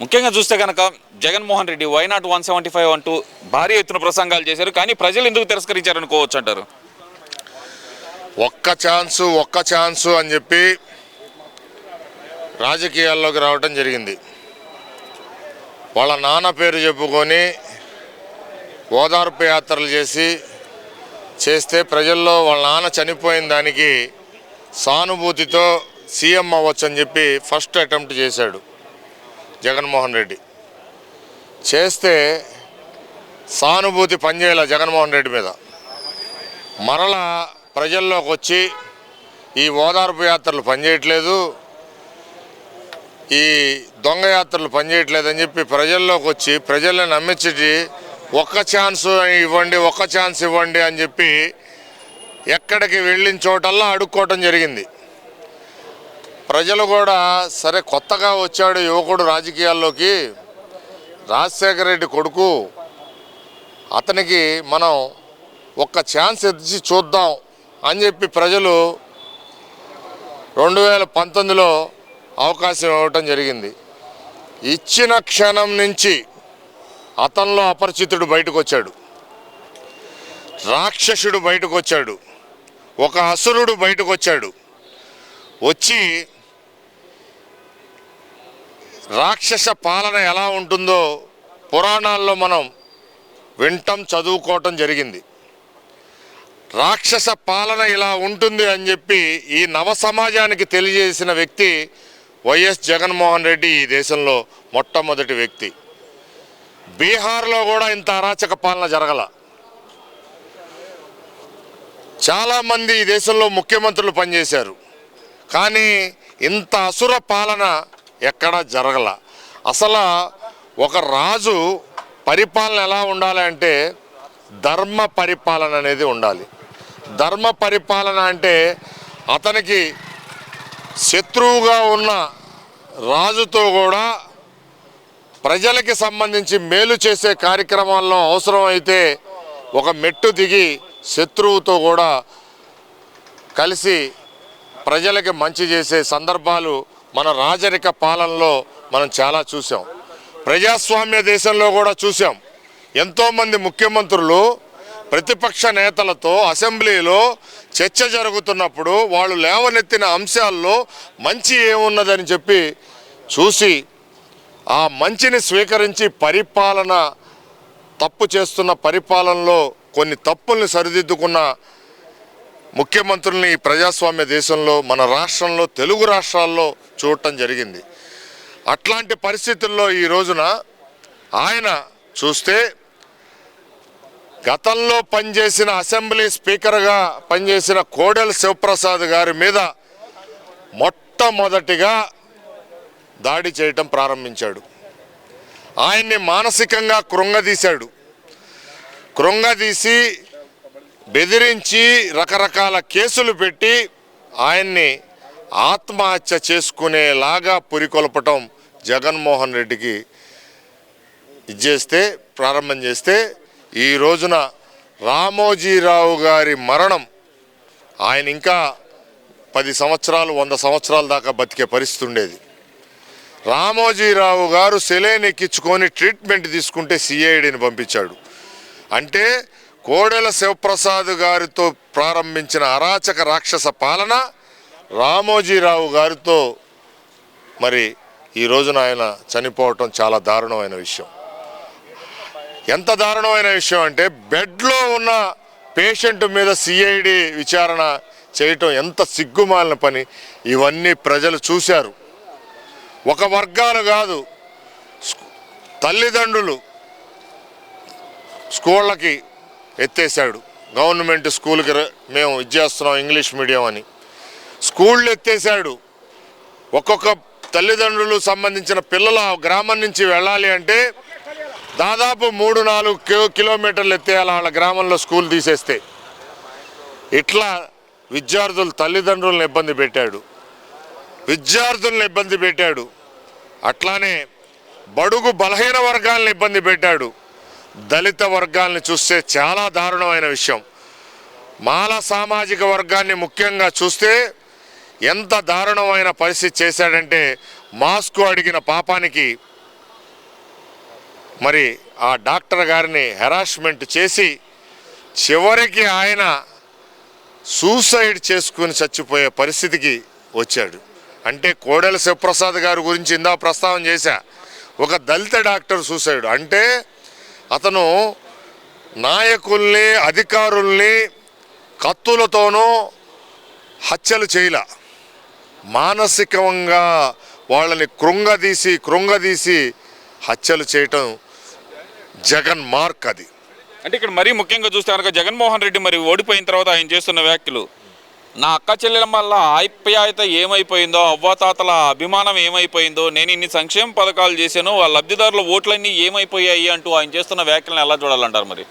ముఖ్యంగా చూస్తే కనుక Jaganmohan Reddy why not one seventy five అంటూ భారీ ఎత్తున ప్రసంగాలు చేశారు. కానీ ప్రజలు ఎందుకు తిరస్కరించారనుకోవచ్చు అంటారు ఒక్క ఛాన్సు ఒక్క ఛాన్సు అని చెప్పి రాజకీయాల్లోకి రావటం జరిగింది. వాళ్ళ నాన్న పేరు చెప్పుకొని ఓదార్పు యాత్రలు చేసి చేస్తే ప్రజల్లో వాళ్ళ నాన్న చనిపోయిన దానికి సానుభూతితో సీఎం అవ్వచ్చు అని చెప్పి ఫస్ట్ అటెంప్ట్ చేశాడు. జగన్మోహన్ రెడ్డి. చేస్తే సానుభూతి పనిచేయాల జగన్మోహన్ రెడ్డి మీద. మరలా ప్రజల్లోకి వచ్చి ఈ ఓదార్పు యాత్రలు పనిచేయట్లేదు. ఈ దొంగ యాత్రలు పనిచేయట్లేదని చెప్పి ప్రజల్లోకి వచ్చి ప్రజల్ని నమ్మించి ఒక్క ఛాన్స్ ఇవ్వండి ఒక్క ఛాన్స్ ఇవ్వండి అని చెప్పి ఎక్కడికి వెళ్ళిన చోటల్లా అడుక్కోవటం జరిగింది. ప్రజలు కూడా సరే కొత్తగా వచ్చాడు యువకుడు రాజకీయాల్లోకి రాజశేఖర రెడ్డి కొడుకు. అతనికి మనం ఒక్క ఛాన్స్ ఇచ్చి చూద్దాం అని చెప్పి ప్రజలు రెండు వేల పంతొమ్మిదిలో అవకాశం ఇవ్వటం జరిగింది. ఇచ్చిన క్షణం నుంచి అతనిలో అపరిచితుడు బయటకు వచ్చాడు రాక్షసుడు బయటకు వచ్చాడు ఒక అసురుడు బయటకు వచ్చాడు వచ్చి రాక్షస పాలన ఎలా ఉంటుందో పురాణాల్లో మనం వింటం చదువుకోవటం జరిగింది. రాక్షస పాలన ఇలా ఉంటుంది అని చెప్పి ఈ నవ సమాజానికి తెలియజేసిన వ్యక్తి వైఎస్ జగన్మోహన్ రెడ్డి ఈ దేశంలో మొట్టమొదటి వ్యక్తి. బీహార్లో కూడా ఇంత అరాచక పాలన జరగల. చాలామంది ఈ దేశంలో ముఖ్యమంత్రులు పనిచేశారు. కానీ ఇంత అసుర పాలన ఎక్కడా జరగల. అసలు ఒక రాజు పరిపాలన ఎలా ఉండాలి అంటే ధర్మ పరిపాలన అనేది ఉండాలి. ధర్మ పరిపాలన అంటే అతనికి శత్రువుగా ఉన్న రాజుతో కూడా ప్రజలకి సంబంధించి మేలు చేసే కార్యక్రమాల్లో అవసరమైతే ఒక మెట్టు దిగి శత్రువుతో కూడా కలిసి ప్రజలకి మంచి చేసే సందర్భాలు మన రాజరిక పాలనలో మనం చాలా చూసాం ప్రజాస్వామ్య దేశంలో కూడా చూసాం ఎంతోమంది ముఖ్యమంత్రులు ప్రతిపక్ష నేతలతో అసెంబ్లీలో చర్చ జరుగుతున్నప్పుడు వాళ్ళు లేవనెత్తిన అంశాల్లో మంచి ఏమున్నదని చెప్పి చూసి ఆ మంచిని స్వీకరించి పరిపాలన తప్పు చేస్తున్న పరిపాలనలో కొన్ని తప్పుల్ని సరిదిద్దుకున్న ముఖ్యమంత్రుల్ని ఈ ప్రజాస్వామ్య దేశంలో మన రాష్ట్రంలో తెలుగు రాష్ట్రాల్లో చూడటం జరిగింది. అట్లాంటి పరిస్థితుల్లో ఈ రోజున ఆయన చూస్తే గతంలో పనిచేసిన అసెంబ్లీ స్పీకర్గా పనిచేసిన కోడెల శివప్రసాద్ గారి మీద మొట్టమొదటిగా దాడి చేయటం ప్రారంభించాడు. ఆయన్ని మానసికంగా కృంగదీశాడు. కృంగదీసి బెదిరించి రకరకాల కేసులు పెట్టి ఆయన్ని ఆత్మహత్య చేసుకునేలాగా పురికొల్పటం జగన్మోహన్ రెడ్డికి ఇచ్చేస్తే ప్రారంభం చేస్తే ఈ రోజున రామోజీరావు గారి మరణం ఆయన ఇంకా పది సంవత్సరాలు వంద సంవత్సరాల దాకా బతికే పరిస్థితి ఉండేది. రామోజీరావు గారు సెలైన్ ఎక్కించుకొని ట్రీట్మెంట్ తీసుకుంటే సిఐడిని పంపించాడు. అంటే కోడెల శివప్రసాద్ గారితో ప్రారంభించిన అరాచక రాక్షస పాలన రామోజీరావు గారితో మరి ఈ రోజున ఆయన చనిపోవటం చాలా దారుణమైన విషయం. ఎంత దారుణమైన విషయం అంటే బెడ్లో ఉన్న పేషెంట్ మీద సిఐడి విచారణ చేయటం ఎంత సిగ్గుమాలిన పని ఇవన్నీ ప్రజలు చూశారు. ఒక వర్గాలు కాదు తల్లిదండ్రులు స్కూళ్ళకి ఎత్తేసాడు గవర్నమెంట్ స్కూల్కి మేము ఇచ్చేస్తున్నాం ఇంగ్లీష్ మీడియం అని. స్కూళ్ళు ఎత్తేసాడు ఒక్కొక్క తల్లిదండ్రులు సంబంధించిన పిల్లలు గ్రామం నుంచి వెళ్ళాలి అంటే దాదాపు మూడు నాలుగు కిలోమీటర్లు ఎత్తేయాలి వాళ్ళ గ్రామంలో స్కూల్ తీసేస్తే. ఇట్లా విద్యార్థులు తల్లిదండ్రులను ఇబ్బంది పెట్టాడు. విద్యార్థులను ఇబ్బంది పెట్టాడు. అట్లానే బడుగు బలహీన వర్గాలను ఇబ్బంది పెట్టాడు. దళిత వర్గాల్ని చూస్తే చాలా దారుణమైన విషయం. మాల సామాజిక వర్గాన్ని ముఖ్యంగా చూస్తే ఎంత దారుణమైన పరిస్థితి చేశాడంటే మాస్కు అడిగిన పాపానికి మరి ఆ డాక్టర్ గారిని హెరాస్మెంట్ చేసి చివరికి ఆయన సూసైడ్ చేసుకుని చచ్చిపోయే పరిస్థితికి వచ్చాడు. అంటే కోడెల శివప్రసాద్ గారి గురించి ఇందా ప్రస్తావన చేశా. ఒక దళిత డాక్టర్ సూసైడ్. అంటే అతను నాయకుల్ని అధికారుల్ని కత్తులతోనూ హత్యలు చేయల. మానసికంగా వాళ్ళని కృంగదీసి కృంగదీసి హత్యలు చేయటం జగన్ మార్క్ అది. అంటే ఇక్కడ మరీ ముఖ్యంగా చూస్తే కనుక జగన్మోహన్ రెడ్డి మరి ఓడిపోయిన తర్వాత ఆయన చేస్తున్న వ్యాఖ్యలు నా అక్క చెల్లెల వల్ల ఆప్యాయత ఏమైపోయిందో అవ్వాతాతల అభిమానం ఏమైపోయిందో నేను ఇన్ని సంక్షేమ పథకాలు చేశాను వాళ్ళ లబ్ధిదారుల ఓట్లన్నీ ఏమైపోయాయి అంటూ ఆయన చేస్తున్న వ్యాఖ్యలను ఎలా చూడాలంటారు మరి?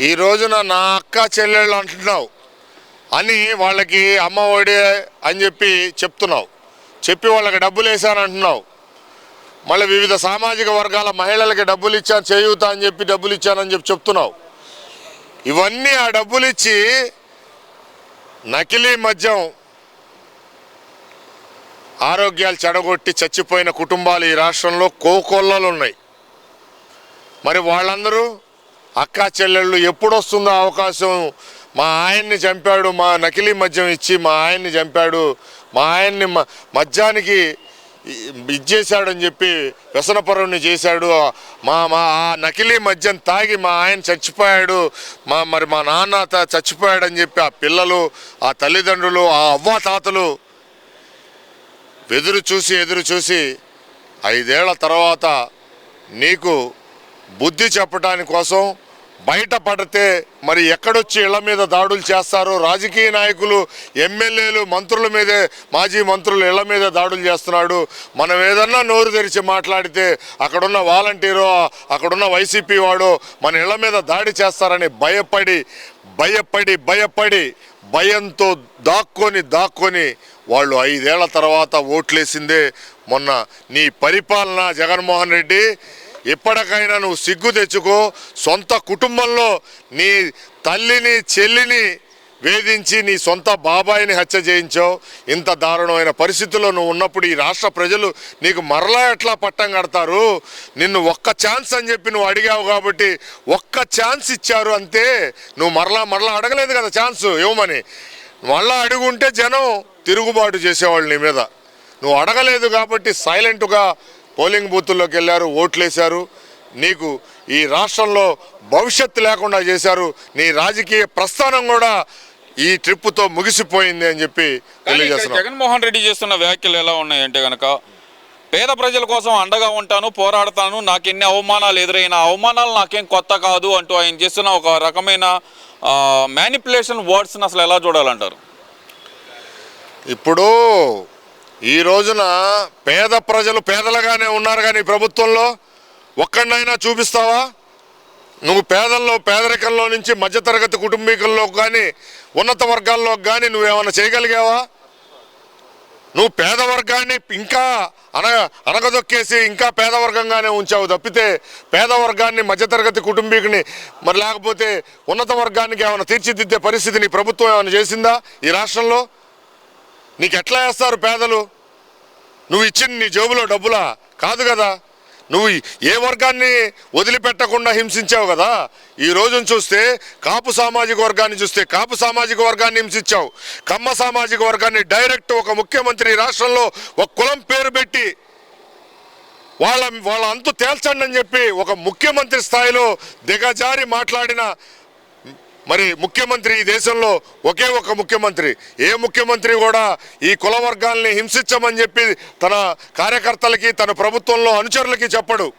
ఈ రోజున నా అక్క చెల్లెళ్ళు అంటున్నావు. అని వాళ్ళకి అమ్మ ఒడి అని చెప్పి చెప్తున్నావు. చెప్పి వాళ్ళకి డబ్బులు వేసాను అంటున్నావు. మళ్ళీ వివిధ సామాజిక వర్గాల మహిళలకి డబ్బులు ఇచ్చాను చేయూతా అని చెప్పి డబ్బులు ఇచ్చానని చెప్పి చెప్తున్నావు. ఇవన్నీ ఆ డబ్బులు ఇచ్చి నకిలీ మద్యం ఆరోగ్యాలు చెడగొట్టి చచ్చిపోయిన కుటుంబాలు ఈ రాష్ట్రంలో కోకొల్లలు ఉన్నాయి. మరి వాళ్ళందరూ అక్క చెల్లెళ్ళు ఎప్పుడు వస్తుందో అవకాశం మా ఆయన్ని చంపాడు మా నకిలీ మద్యం ఇచ్చి మా ఆయన్ని చంపాడు మా ఆయన్ని మ- మద్యానికి ఇచ్చేశాడని చెప్పి వ్యసనపరుణ్ణి చేశాడు. మా మా ఆ నకిలీ మద్యం తాగి మా ఆయన చచ్చిపోయాడు. మా మరి మా నాన్న చచ్చిపోయాడని చెప్పి ఆ పిల్లలు ఆ తల్లిదండ్రులు ఆ అవ్వ తాతలు ఎదురు చూసి ఎదురు చూసి ఐదేళ్ళ తర్వాత నీకు బుద్ధి చెప్పడానికి కోసం బయట పడితే మరి ఎక్కడొచ్చి ఇళ్ళ మీద దాడులు చేస్తారో రాజకీయ నాయకులు ఎమ్మెల్యేలు మంత్రుల మీదే మాజీ మంత్రులు ఇళ్ళ మీద దాడులు చేస్తున్నాడు. మనం ఏదన్నా నోరు తెరిచి మాట్లాడితే అక్కడున్న వాలంటీరో అక్కడున్న వైసీపీ వాడో మన ఇళ్ళ మీద దాడి చేస్తారని భయపడి భయపడి భయపడి భయంతో దాక్కొని దాక్కొని వాళ్ళు ఐదేళ్ళ తర్వాత ఓట్లేసిందే. మొన్న నీ పరిపాలన జగన్మోహన్ రెడ్డి ఇప్పటికైనా నువ్వు సిగ్గు తెచ్చుకో సొంత కుటుంబంలో నీ తల్లిని చెల్లిని వేధించి నీ సొంత బాబాయిని హత్య చేయించావు. ఇంత దారుణమైన పరిస్థితుల్లో నువ్వు ఉన్నప్పుడు ఈ రాష్ట్ర ప్రజలు నీకు మరలా ఎట్లా పట్టం కడతారు? నిన్ను ఒక్క ఛాన్స్ అని చెప్పి నువ్వు అడిగావు కాబట్టి ఒక్క ఛాన్స్ ఇచ్చారు అంతే. నువ్వు మరలా మరలా అడగలేదు కదా ఛాన్స్ ఇవ్వమని మళ్ళా అడుగుంటే జనం తిరుగుబాటు చేసేవాళ్ళు నీ మీద. నువ్వు అడగలేదు కాబట్టి సైలెంట్గా పోలింగ్ బూతుల్లోకి వెళ్ళారు ఓట్లేశారు. నీకు ఈ రాష్ట్రంలో భవిష్యత్తు లేకుండా చేశారు. నీ రాజకీయ ప్రస్థానం కూడా ఈ ట్రిప్పుతో ముగిసిపోయింది అని చెప్పి కానీ ఇక్కడ తెలియజేస్తున్నాం. జగన్మోహన్ రెడ్డి చేస్తున్న వ్యాఖ్యలు ఎలా ఉన్నాయంటే గనక పేద ప్రజల కోసం అండగా ఉంటాను పోరాడతాను నాకు ఎన్ని అవమానాలు ఎదురైన అవమానాలు నాకేం కొత్త కాదు అంటూ ఆయన చేస్తున్న ఒక రకమైన మ్యానిపులేషన్ వర్డ్స్ని అసలు ఎలా చూడాలంటారు? ఇప్పుడు ఈ రోజున పేద ప్రజలు పేదలుగానే ఉన్నారు కానీ ప్రభుత్వంలో ఒక్కడినైనా చూపిస్తావా? నువ్వు పేదల్లో పేదరికంలో నుంచి మధ్యతరగతి కుటుంబీకుల్లో కానీ ఉన్నత వర్గాల్లో కానీ నువ్వేమైనా చేయగలిగావా? నువ్వు పేద వర్గాన్ని ఇంకా అనగ అనగదొక్కేసి ఇంకా పేదవర్గంగానే ఉంచావు తప్పితే పేద వర్గాన్ని మధ్యతరగతి కుటుంబీకుని మరి లేకపోతే ఉన్నత వర్గానికి ఏమైనా తీర్చిదిద్దే పరిస్థితిని ప్రభుత్వం ఏమైనా చేసిందా ఈ రాష్ట్రంలో? నీకు ఎట్లా వేస్తారు పేదలు? నువ్వు ఇచ్చిన నీ జేబులో డబ్బులా? కాదు కదా. నువ్వు ఏ వర్గాన్ని వదిలిపెట్టకుండా హింసించావు కదా? ఈ రోజును చూస్తే కాపు సామాజిక వర్గాన్ని చూస్తే కాపు సామాజిక వర్గాన్ని హింసించావు. కమ్మ సామాజిక వర్గాన్ని డైరెక్ట్ ఒక ముఖ్యమంత్రి రాష్ట్రంలో ఒక కులం పేరు పెట్టి వాళ్ళ వాళ్ళ అంతు తేల్చండి అని చెప్పి ఒక ముఖ్యమంత్రి స్థాయిలో దిగజారి మాట్లాడిన మరి ముఖ్యమంత్రి ఈ దేశంలో ఒకే ఒక ముఖ్యమంత్రి. ఏ ముఖ్యమంత్రి కూడా ఈ కుల వర్గాల్ని హింసించమని చెప్పి తన కార్యకర్తలకి తన ప్రభుత్వంలో అనుచరులకి చెప్పడు.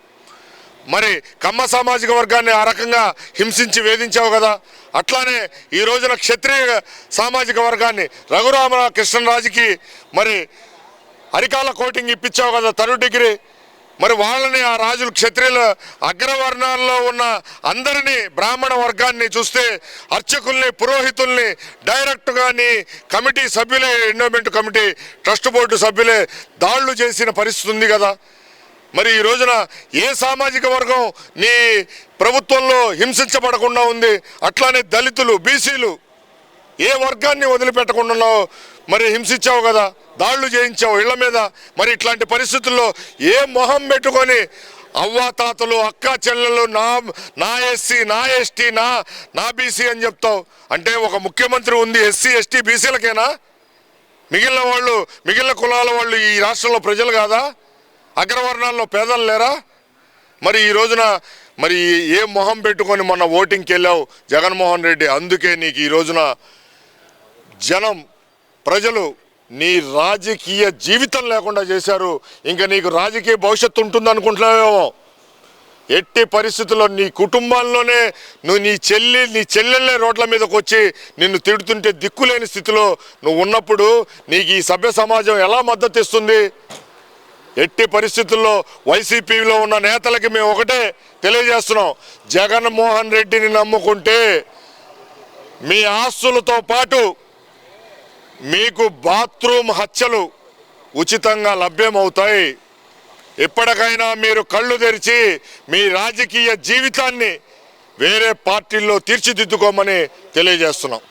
మరి కమ్మ సామాజిక వర్గాన్ని ఆ రకంగా హింసించి వేధించావు కదా. అట్లానే ఈ రోజున క్షత్రియ సామాజిక వర్గాన్ని రఘురామ కృష్ణరాజుకి మరి అరికాల కోటింగ్ ఇప్పించావు కదా తరు డిగ్రీ. మరి వాళ్ళని ఆ రాజులు క్షత్రియుల అగ్రవర్ణాల్లో ఉన్న అందరినీ బ్రాహ్మణ వర్గాన్ని చూస్తే అర్చకుల్ని పురోహితుల్ని డైరెక్ట్గా నీ కమిటీ సభ్యులే ఎండోమెంట్ కమిటీ ట్రస్ట్ బోర్డు సభ్యులే దాడులు చేసిన పరిస్థితి ఉంది కదా. మరి ఈ రోజున ఏ సామాజిక వర్గం నీ ప్రభుత్వంలో హింసించబడకుండా ఉంది? అట్లానే దళితులు బీసీలు ఏ వర్గాన్ని వదిలిపెట్టకుండా మరి హింసించావు కదా దాడులు చేయించావు ఇళ్ళ మీద. మరి ఇట్లాంటి పరిస్థితుల్లో ఏ మొహం పెట్టుకొని అవ్వాతాతలు అక్క చెల్లెలు నా నా ఎస్సీ నా ఎస్టీ నా నా బీసీ అని చెప్తావు. అంటే ఒక ముఖ్యమంత్రి ఉంది ఎస్సీ ఎస్టీ బీసీలకేనా? మిగిలిన వాళ్ళు మిగిలిన కులాల వాళ్ళు ఈ రాష్ట్రంలో ప్రజలు కాదా? అగ్రవర్ణాల్లో పేదలు లేరా? మరి ఈ రోజున మరి ఏ మొహం పెట్టుకొని మొన్న ఓటింగ్కి వెళ్ళావు జగన్మోహన్ రెడ్డి? అందుకే నీకు ఈ రోజున జనం ప్రజలు నీ రాజకీయ జీవితం లేకుండా చేశారు. ఇంకా నీకు రాజకీయ భవిష్యత్తు ఉంటుంది అనుకుంటున్నావేమో ఎట్టి పరిస్థితుల్లో నీ కుటుంబాల్లోనే నువ్వు నీ చెల్లి నీ చెల్లెళ్ళే రోడ్ల మీదకి వచ్చి నిన్ను తిడుతుంటే దిక్కులేని స్థితిలో నువ్వు ఉన్నప్పుడు నీకు ఈ సభ్య సమాజం ఎలా మద్దతు ఇస్తుంది ఎట్టి పరిస్థితుల్లో వైసీపీలో ఉన్న నేతలకి మేము ఒకటే తెలియజేస్తున్నాం. జగన్మోహన్ రెడ్డిని నమ్ముకుంటే మీ ఆస్తులతో పాటు మీకు బాత్రూమ్ హత్యలు ఉచితంగా లభ్యమవుతాయి. ఎప్పటికైనా మీరు కళ్ళు తెరిచి మీ రాజకీయ జీవితాన్ని వేరే పార్టీల్లో తీర్చిదిద్దుకోమని తెలియజేస్తున్నాం.